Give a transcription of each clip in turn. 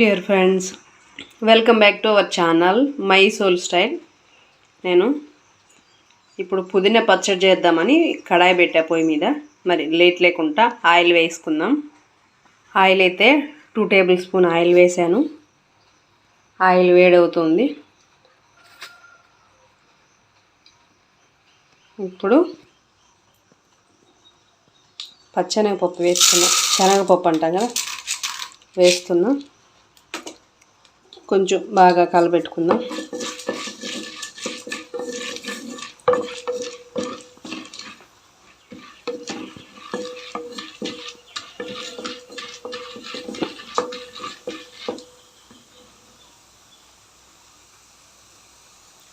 Dear friends welcome back to our channel my soul style నేను ఇప్పుడు పుదీనా పచ్చడి చేద్దామని కడాయి పెట్టా పొయ్యి మీద. మరి లేట్ లేకుండా ఆయిల్ వేసుకుందాం. ఆయిల్ అయితే టూ టేబుల్ స్పూన్ ఆయిల్ వేసాను. ఆయిల్ వేడవుతుంది. ఇప్పుడు పచ్చనగపప్పు వేసుకున్నాం శనగపప్పు అంటాం కదా వేస్తున్నాం. కొంచెం బాగా కలబెట్టుకుందాం.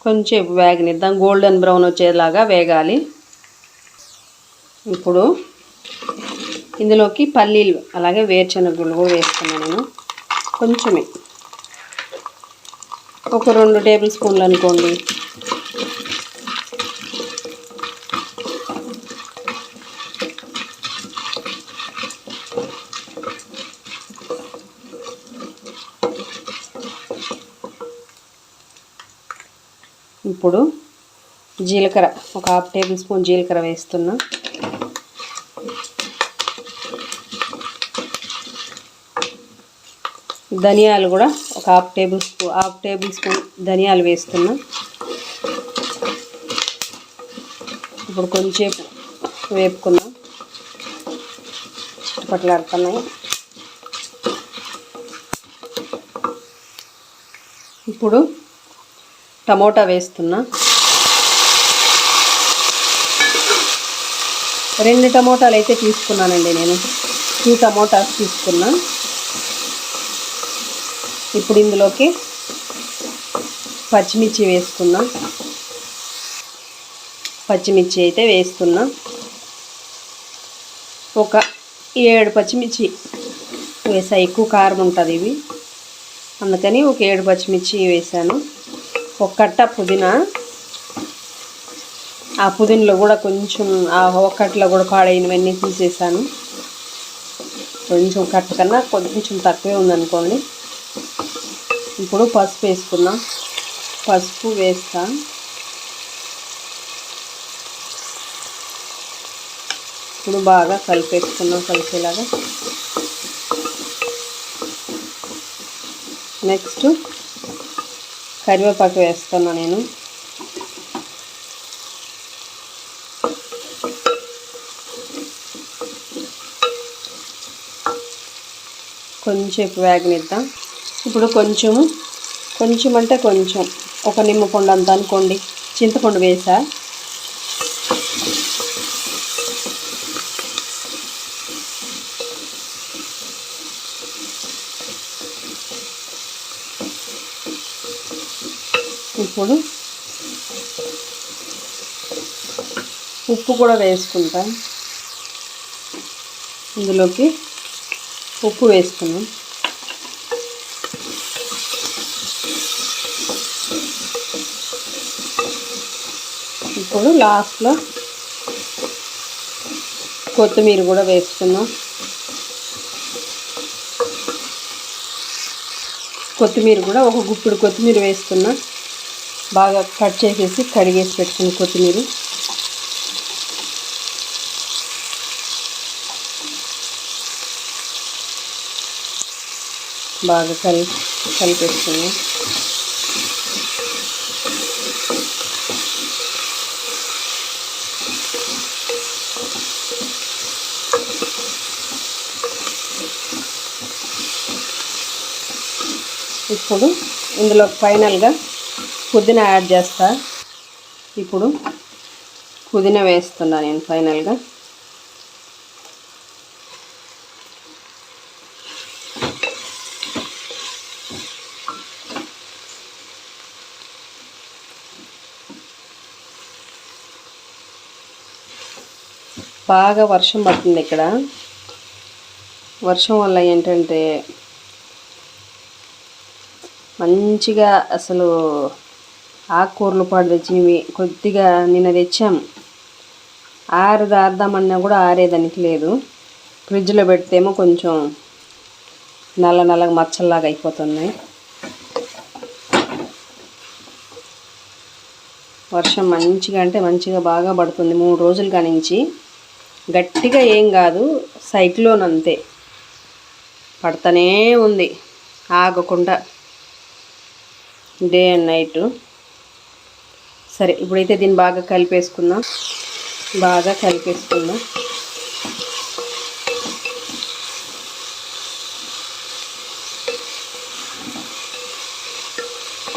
కొంచెం వేగనిద్దాం. గోల్డెన్ బ్రౌన్ వచ్చేలాగా వేగాలి. ఇప్పుడు ఇందులోకి పల్లీలు అలాగే వేరుశనగలు కూడా వేస్తున్నాను నేను. కొంచెమే. ఒక రెండు టేబుల్ స్పూన్లు అనుకోండి. ఇప్పుడు జీలకర్ర ఒక హాఫ్ టేబుల్ స్పూన్ జీలకర్ర వేస్తున్నా. ధనియాలు కూడా ఒక half tablespoon half tablespoon ధనియాలు వేస్తున్నా. ఇప్పుడు కొంచెంసేపు వేపుకుందాం చిట్టుపట్లాడుతున్నాయి ఇప్పుడు టమోటా వేస్తున్నా. రెండు టమోటాలు అయితే తీసుకున్నానండి నేను. టూ టమోటాస్ తీసుకున్నా. ఇప్పుడు ఇందులోకి పచ్చిమిర్చి వేసుకున్నా పచ్చిమిర్చి అయితే వేస్తున్నా. ఒక ఏడు పచ్చిమిర్చి వేసా ఎక్కువ కారం ఉంటుంది ఇవి. అందుకని ఒక ఏడు పచ్చిమిర్చి వేసాను. ఒక కట్ట పుదీనా. ఆ పుదీనలో కూడా కొంచెం ఆ ఒక్కట్లో కూడా పాడైనవన్నీ తీసేసాను. కొంచెం కట్ట కన్నా కొంచెం తక్కువే ఉందనుకోండి. ఇప్పుడు పసుపు వేసుకున్నాం పసుపు వేస్తా. ఇప్పుడు బాగా కలిపేసుకున్నాం కలిసేలాగా. నెక్స్ట్ కరివేపాకు వేస్తున్నా నేను. కొంచెం వేగనిద్దాం. ఇప్పుడు కొంచెం కొంచెం అంటే కొంచెం. ఒక నిమ్మపండు అంత అనుకోండి. చింతపండు వేసా. ఇప్పుడు ఉప్పు కూడా వేసుకుంటాం. ఇందులోకి ఉప్పు వేసుకున్నాం. ఇప్పుడు లాస్ట్లో కొత్తిమీర కూడా వేసుకున్నాం కొత్తిమీర కూడా ఒక గుప్పుడు కొత్తిమీర వేసుకున్నా బాగా కట్ చేసేసి కడిగేసి పెట్టుకున్న కొత్తిమీర. బాగా కలి కలిపేసుకున్నాం ఇప్పుడు ఇందులో ఫైనల్గా పుదీనా యాడ్ చేస్తా. ఇప్పుడు పుదీనా వేస్తున్నా నేను ఫైనల్గా. బాగా వర్షం పడుతుంది ఇక్కడ. వర్షం వల్ల ఏంటంటే మంచిగా అసలు ఆకుకూరలు పాడు తెచ్చినవి కొద్దిగా నిన్న తెచ్చాము ఆరు ఆరుదామన్నా కూడా ఆరేదానికి లేదు. ఫ్రిడ్జ్లో పెడితేమో కొంచెం నల్ల నల్లగా మచ్చల్లాగా అయిపోతున్నాయి. వర్షం మంచిగా అంటే మంచిగా బాగా పడుతుంది. మూడు రోజుల కానించి గట్టిగా ఏం కాదు సైక్లోన్ అంతే. పడతానే ఉంది. ఆగకుండా డే అండ్ నైట్. సరే ఇప్పుడైతే దీన్ని బాగా కలిపేసుకుందాం. బాగా కలిపేసుకుందాం.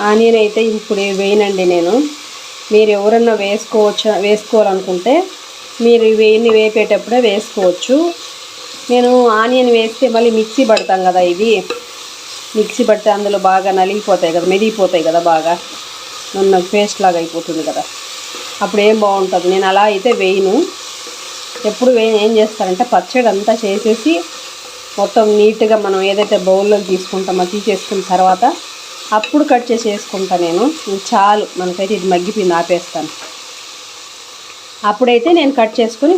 ఆనియన్ అయితే ఇప్పుడు వేయనండి నేను. మీరు ఎవరన్నా వేసుకోవచ్చు వేసుకోవాలనుకుంటే మీరు వేయని వేపేటప్పుడే వేసుకోవచ్చు. నేను ఆనియన్ వేస్తే మళ్ళీ మిక్సీ పడతాం కదా ఇది మిక్సీ పడితే అందులో బాగా నలిగిపోతాయి కదా మెదిగిపోతాయి కదా బాగా. నున్న పేస్ట్ లాగా అయిపోతుంది కదా. అప్పుడు ఏం బాగుంటుంది? నేను అలా అయితే వేయను. ఎప్పుడు వే ఏం చేస్తానంటే పచ్చడి అంతా చేసేసి మొత్తం నీట్గా మనం ఏదైతే బౌల్లో తీసుకుంటామో తీసేసుకున్న తర్వాత అప్పుడు కట్ చేసి వేసుకుంటా నేను. చాలు. మనకైతే ఇది మగ్గిపోయింది. ఆపేస్తాను. అప్పుడైతే నేను కట్ చేసుకొని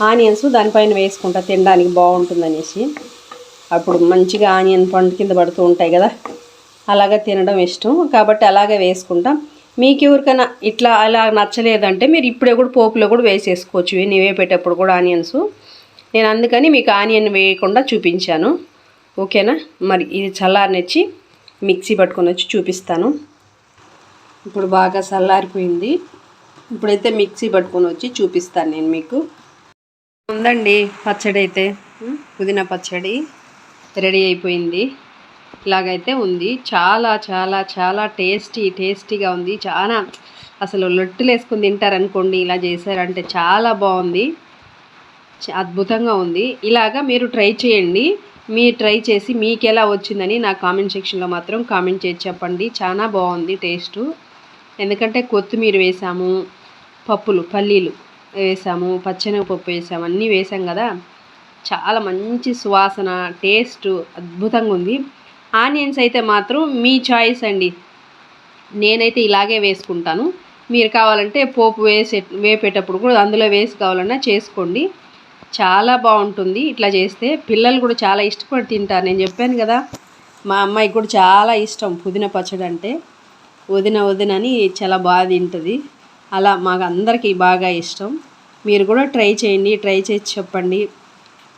ఆనియన్స్ దానిపైన వేసుకుంటా తినడానికి బాగుంటుందనేసి. అప్పుడు మంచిగా ఆనియన్ పండు కింద పడుతూ ఉంటాయి కదా అలాగా తినడం ఇష్టం. కాబట్టి అలాగే వేసుకుంటాం. మీకు ఎవరికైనా ఇట్లా అలా నచ్చలేదంటే మీరు ఇప్పుడే కూడా పోపులో కూడా వేసేసుకోవచ్చు. నేను వేపేటప్పుడు కూడా ఆనియన్స్. నేను అందుకని మీకు ఆనియన్ వేయకుండా చూపించాను. ఓకేనా? మరి ఇది చల్లారనిచ్చి మిక్సీ పట్టుకొని వచ్చి చూపిస్తాను. ఇప్పుడు బాగా చల్లారిపోయింది. ఇప్పుడైతే మిక్సీ పట్టుకొని వచ్చి చూపిస్తాను నేను మీకు. ఉందండి పచ్చడి అయితే పుదీనా పచ్చడి. రెడీ అయిపోయింది. ఇలాగైతే ఉంది. చాలా చాలా చాలా టేస్టీ టేస్టీగా ఉంది. చాలా అసలు లొట్టులు వేసుకుని తింటారనుకోండి ఇలా చేశారంటే చాలా బాగుంది. అద్భుతంగా ఉంది. ఇలాగా మీరు ట్రై చేయండి. మీరు ట్రై చేసి మీకు ఎలా వచ్చిందని నా కామెంట్ సెక్షన్లో మాత్రం కామెంట్ చేసి చెప్పండి. చాలా బాగుంది టేస్టు. ఎందుకంటే కొత్తిమీర వేసాము పప్పులు పల్లీలు వేసాము పచ్చనగపప్పు వేసాము అన్నీ వేసాం కదా. చాలా మంచి సువాసన టేస్ట్ అద్భుతంగా ఉంది. ఆనియన్స్ అయితే మాత్రం మీ చాయిస్ అండి. నేనైతే ఇలాగే వేసుకుంటాను. మీరు కావాలంటే పోపు వేసే వేపేటప్పుడు కూడా అందులో వేసి కావాలన్నా చేసుకోండి. చాలా బాగుంటుంది ఇట్లా చేస్తే. పిల్లలు కూడా చాలా ఇష్టపడి తింటారు. నేను చెప్పాను కదా మా అమ్మాయికి కూడా చాలా ఇష్టం పుదీనా పచ్చడి అంటే. వదిన వదిన అని చాలా బాగా తింటుంది. అలా మాకు అందరికీ బాగా ఇష్టం. మీరు కూడా ట్రై చేయండి ట్రై చేసి చెప్పండి.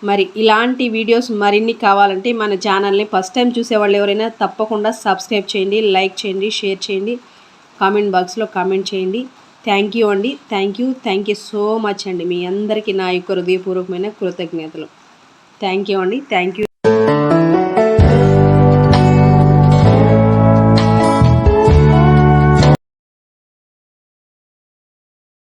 మరి ఇలాంటి వీడియోస్ మరిన్ని కావాలంటే మన ఛానల్ని ఫస్ట్ టైం చూసేవాళ్ళు ఎవరైనా తప్పకుండా సబ్స్క్రైబ్ చేయండి లైక్ చేయండి షేర్ చేయండి. కామెంట్ బాక్స్లో కామెంట్ చేయండి. థ్యాంక్ యూ అండి. Thank you. Thank you so much అండి. మీ అందరికీ నా యొక్క హృదయపూర్వకమైన కృతజ్ఞతలు. థ్యాంక్ యూ అండి. Thank you.